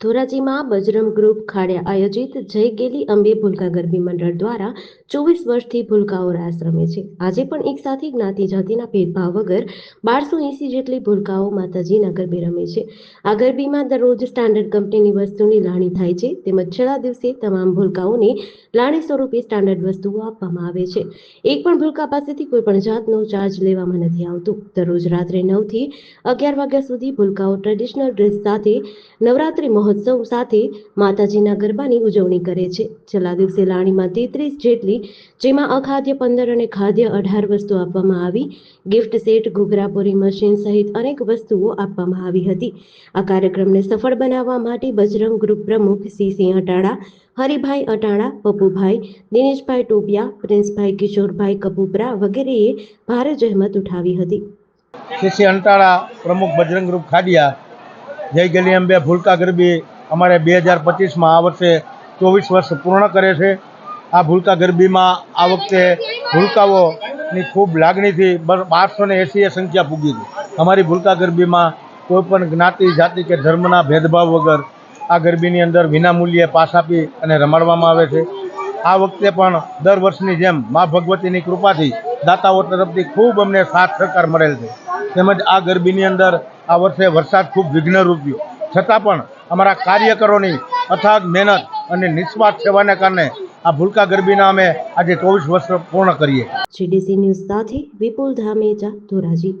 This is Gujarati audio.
ધોરાજીમાં બજરંગ ગ્રુપ ખાડે આયોજિત જય ગેલી અંબે ભૂલકા ગરબી મંડળ દ્વારા ચોવીસ વર્ષથી ભૂલકાઓ આશ્રમે છે. આજે પણ એક સાથે જ્ઞાતિ જાતિના ભેદભાવ વગર બારસો એંસી જેટલી ભૂલકાઓ માતાજીના ગરબે રમે છે. આ ગરબીમાં દરરોજ સ્ટાન્ડર્ડ કંપનીની વસ્તુની લાણી થાય છે તેમજ છેલ્લા દિવસે તમામ ભૂલકાઓને લાણી સ્વરૂપે સ્ટાન્ડર્ડ વસ્તુઓ આપવામાં આવે છે. એક પણ ભૂલકા પાસેથી કોઈ પણ જાતનો ચાર્જ લેવામાં નથી આવતો. દરરોજ રાત્રે નવથી અગિયાર વાગ્યા સુધી ભૂલકાઓ ટ્રેડિશનલ ડ્રેસ સાથે નવરાત્રિ મહોત્સવ સાથે માતાજીના ગરબાની ઉજવણી કરે છે. છેલ્લા દિવસે લાણીમાં તેત્રીસ જેટલી, જેમાં અખાદ્ય પંદર અને ખાદ્ય અઢાર વસ્તુ આપવામાં આવી. ગિફ્ટ સેટ ઘૂઘરાપુરી મશીન સહિત અનેક વસ્તુઓ આપવામાં આવી હતી. આ કાર્યક્રમને સફળ બનાવવા માટે બજરંગ ગ્રુપ પ્રમુખ સી સિંહ અટાણા, હરિભાઈ અટાણા પપુભાઈ દિનેશભાઈ ટોપિયા, પ્રિન્સભાઈ કિશોરભાઈ કપૂપરા વગેરેએ ભારે જહેમત ઉઠાવી હતી. સીસી અંટાળા પ્રમુખ બજરંગ ગ્રુપ ખાડિયા જય ગલી અંબે ભૂલકા ગરબી અમારે બે હજાર પચીસમાં આ વર્ષે ચોવીસ વર્ષ પૂર્ણ કરે છે. આ ભૂલકા ગરબીમાં આ વખતે ભૂલકાઓની ખૂબ લાગણીથી બારસો ને એસીએ સંખ્યા પૂગી હતી અમારી ભૂલકા ગરબીમાં કોઈ પણ જ્ઞાતિ, જાતિ કે ધર્મના ભેદભાવ વગર આ ગરબીની અંદર વિનામૂલ્યે પાસ આપી અને રમાડવામાં આવે છે. આ વખતે પણ દર વર્ષની જેમ મા ભગવતીની કૃપાથી દાતાઓ તરફથી ખૂબ અમને સાથ સહકાર મળેલ છે. તેમજ આ ગરબીની અંદર આ વર્ષે વરસાદ ખૂબ વિઘ્ન રૂપ્યો. છતાં પણ અમારા કાર્યકરોની અથાગ મહેનત અને નિસ્વાર્થ સેવાને કારણે આ ભૂલકા ગરબીના અમે આજે ચોવીસ વર્ષ પૂર્ણ કરીએ. સાથે વિપુલ ધામેજા ધોરાજી.